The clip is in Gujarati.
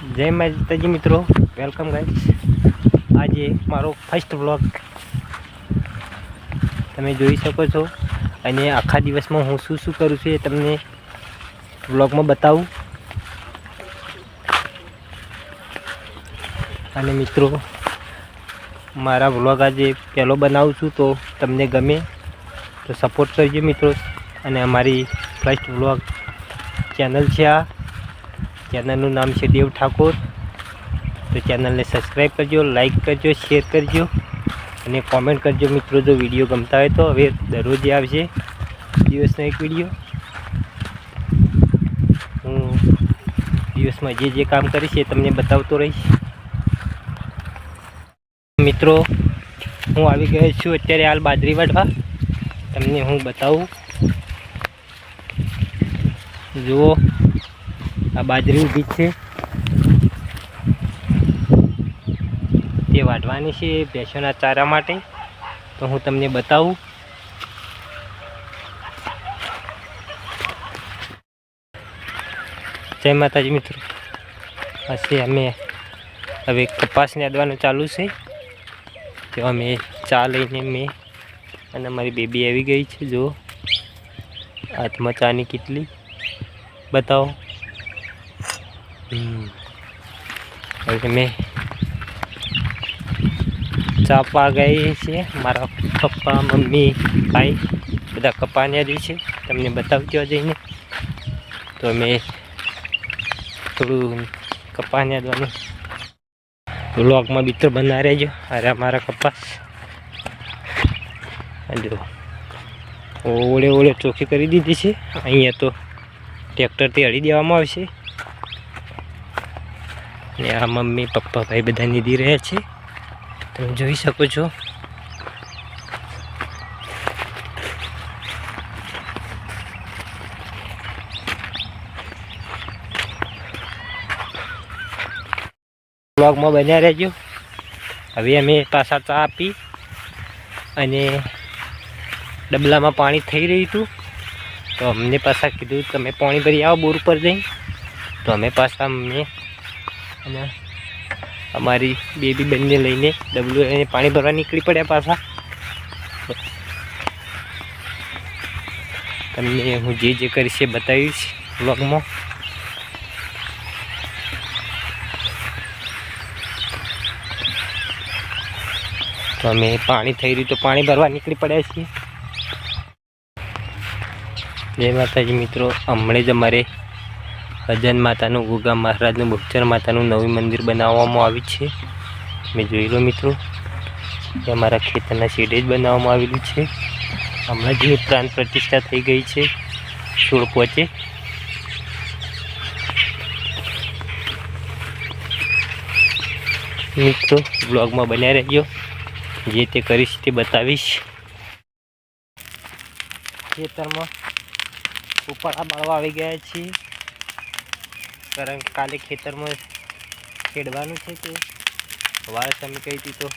જય માતાજી મિત્રો વેલકમ ગાઈસ આજે મારો ફર્સ્ટ વ્લોગ તમે જોઈ શકો છો. અને આખા દિવસમાં હું શું શું કરું છું એ તમને વ્લોગમાં બતાવું. અને મિત્રો, મારા વ્લોગ આજે પહેલો બનાવું છું તો તમને ગમે તો સપોર્ટ કરજો મિત્રો. અને અમારી ફર્સ્ટ વ્લોગ ચેનલ છે આ. ચેનલનું નામ છે દેવ ઠાકોર. તો ચેનલને સબસ્ક્રાઈબ કરજો, લાઇક કરજો, શેર કરજો અને કોમેન્ટ કરજો મિત્રો જો વીડિયો ગમતા હોય તો. હવે દરરોજ આવશે દિવસનો એક વીડિયો. હું દિવસમાં જે જે કામ કરીશ એ તમને બતાવતો રહીશ. મિત્રો, હું આવી ગયો છું અત્યારે હાલ બાજરી વાટવા તમને હું બતાવું. જુઓ. આ બાજરી ઊભી છે. તે વાઢવાની છે ભેંસોના ચારા માટે. તો હું તમને બતાવું. જય માતાજી મિત્રો. પછી અમે હવે કપાસને અડવાનું ચાલુ છે. તો અમે ચા લઈને મેં અને મારી બેબી આવી ગઈ છે. જો હાથમાં ચાની કેટલી. બતાવો. હવે મેં ચા પા ગઈ છે મારા પપ્પા, મમ્મી, ભાઈ બધા કપાન્યા જ છે. તમને બતાવજો જઈને તો મેં થોડું કપાન્યા દવાનું વ્લોગમાં તો બના રહેજો. અરે મારા કપાસ જો. ઓળે ઓળે ચોખ્ખી કરી દીધી છે. અહીંયા તો ટ્રેક્ટરથી અડી દેવામાં આવશે. ને આ મમ્મી, પપ્પા, ભાઈ બધા નીધી રહ્યા છે. તમે જોઈ શકો છો. બ્લોગમાં બન્યા રહેજો. હવે અમે પાછા ચા આપી અને ડબલામાં પાણી થઈ રહ્યું હતું. તો અમને પાછા કીધું, તમે પાણી ભરી આવો બોર ઉપર જઈને. તો અમે પાછા અમને અને અમારી બેબી બંને લઈને ડબલું લઈને પાણી ભરવા નીકળી પડ્યા પાછા. તમને હું જે જે કરીશ એ બતાવીશ વ્લોગમાં. તો અમે પાણી થઈ રહ્યું તો પાણી ભરવા નીકળી પડ્યા છીએ. જય માતાજી મિત્રો, હમણાં જ અમારે ભજન માતાનું, ગુગા મહારાજનું બુચર માતાનું નવું મંદિર બનાવવામાં આવ્યું છે. મેં જોઈ લો મિત્રો, એ અમારા ખેતરના શેડે જ બનાવવામાં આવેલું છે. હમણાં જ પ્રાણ પ્રતિષ્ઠા થઈ ગઈ છે. સોળ પહોંચે. મિત્રો બ્લોગમાં બન્યા રહેજો. જે તે કરીશ તે બતાવીશ. ખેતરમાં ઉપાડા બાળવા આવી ગયા છીએ. કારણ કાલે ખેતરમાં ખેડવાનું છે કે વાર તમે કહી દીધો તો?